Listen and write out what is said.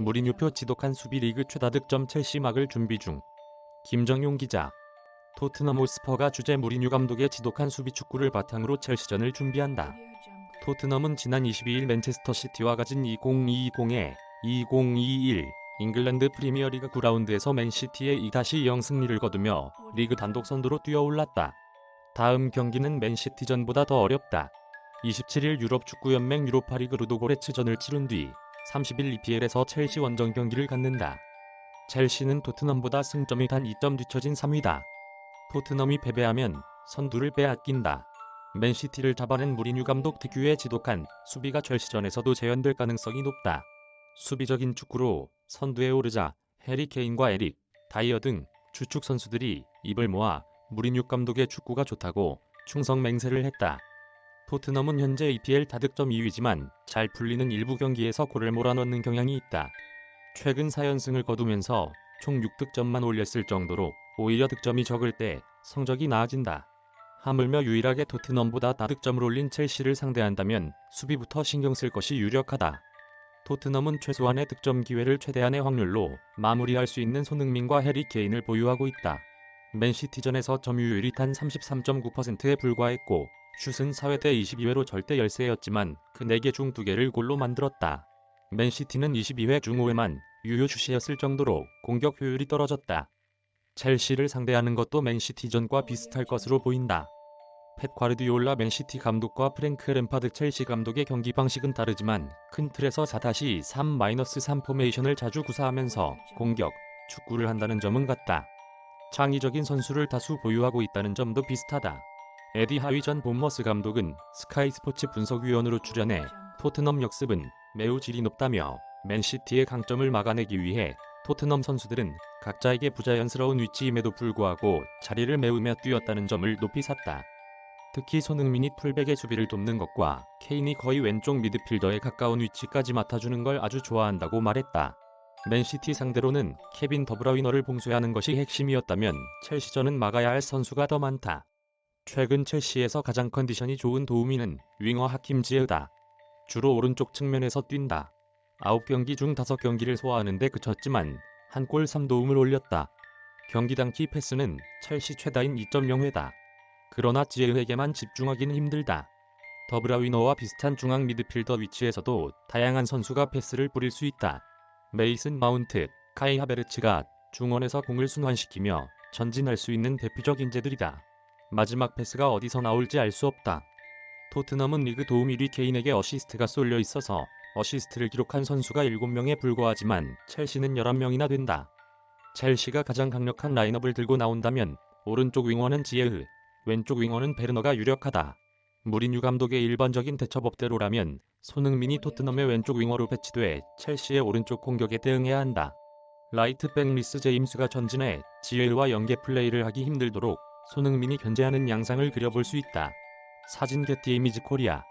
무리뉴표 지독한 수비 리그 최다 득점 첼시 막을 준비 중. 김정용 기자. 토트넘 호스퍼가 주제 무리뉴 감독의 지독한 수비 축구를 바탕으로 첼시전을 준비한다. 토트넘은 지난 22일 맨체스터 시티와 가진 2020에 2021 잉글랜드 프리미어리그 9라운드에서 맨시티의 2-0 승리를 거두며 리그 단독 선두로 뛰어올랐다. 다음 경기는 맨시티전보다 더 어렵다. 27일 유럽 축구연맹 유로파리그 루도고레츠전을 치른 뒤 30일 EPL에서 첼시 원정 경기를 갖는다. 첼시는 토트넘보다 승점이 단 2점 뒤처진 3위다. 토트넘이 패배하면 선두를 빼앗긴다. 맨시티를 잡아낸 무리뉴 감독 특유의 지독한 수비가 첼시전에서도 재현될 가능성이 높다. 수비적인 축구로 선두에 오르자 해리 케인과 에릭, 다이어 등 주축 선수들이 입을 모아 무리뉴 감독의 축구가 좋다고 충성 맹세를 했다. 토트넘은 현재 EPL 다득점 2위지만 잘 풀리는 일부 경기에서 골을 몰아넣는 경향이 있다. 최근 4연승을 거두면서 총 6득점만 올렸을 정도로 오히려 득점이 적을 때 성적이 나아진다. 하물며 유일하게 토트넘보다 다득점을 올린 첼시를 상대한다면 수비부터 신경 쓸 것이 유력하다. 토트넘은 최소한의 득점 기회를 최대한의 확률로 마무리할 수 있는 손흥민과 해리 케인을 보유하고 있다. 맨시티전에서 점유율이 단 33.9%에 불과했고 슛은 4회 대 22회로 절대 열세였지만 그 4개 중 2개를 골로 만들었다. 맨시티는 22회 중 5회만 유효 슛이었을 정도로 공격 효율이 떨어졌다. 첼시를 상대하는 것도 맨시티전과 비슷할 것으로 보인다. 펫 과르디올라 맨시티 감독과 프랭크 램파드 첼시 감독의 경기 방식은 다르지만 큰 틀에서 4-3-3 포메이션을 자주 구사하면서 공격, 축구를 한다는 점은 같다. 창의적인 선수를 다수 보유하고 있다는 점도 비슷하다. 에디 하위 전 본머스 감독은 스카이 스포츠 분석위원으로 출연해 토트넘 역습은 매우 질이 높다며 맨시티의 강점을 막아내기 위해 토트넘 선수들은 각자에게 부자연스러운 위치임에도 불구하고 자리를 메우며 뛰었다는 점을 높이 샀다. 특히 손흥민이 풀백의 수비를 돕는 것과 케인이 거의 왼쪽 미드필더에 가까운 위치까지 맡아주는 걸 아주 좋아한다고 말했다. 맨시티 상대로는 케빈 더브라위너를 봉쇄하는 것이 핵심이었다면 첼시전은 막아야 할 선수가 더 많다. 최근 첼시에서 가장 컨디션이 좋은 도우미는 윙어 하킴 지에다. 주로 오른쪽 측면에서 뛴다. 9경기 중 5경기를 소화하는데 그쳤지만 한 골 3도움을 올렸다. 경기당 키 패스는 첼시 최다인 2.0회다. 그러나 지에에게만 집중하기는 힘들다. 더브라위너와 비슷한 중앙 미드필더 위치에서도 다양한 선수가 패스를 뿌릴 수 있다. 메이슨 마운트, 카이 하베르츠가 중원에서 공을 순환시키며 전진할 수 있는 대표적 인재들이다. 마지막 패스가 어디서 나올지 알 수 없다. 토트넘은 리그 도움 1위 케인에게 어시스트가 쏠려 있어서 어시스트를 기록한 선수가 7명에 불과하지만 첼시는 11명이나 된다. 첼시가 가장 강력한 라인업을 들고 나온다면 오른쪽 윙어는 지에흐, 왼쪽 윙어는 베르너가 유력하다. 무리뉴 감독의 일반적인 대처법대로라면 손흥민이 토트넘의 왼쪽 윙어로 배치돼 첼시의 오른쪽 공격에 대응해야 한다. 라이트백 리스 제임스가 전진해 지에흐와 연계 플레이를 하기 힘들도록 손흥민이 견제하는 양상을 그려볼 수 있다. 사진 게티 이미지 코리아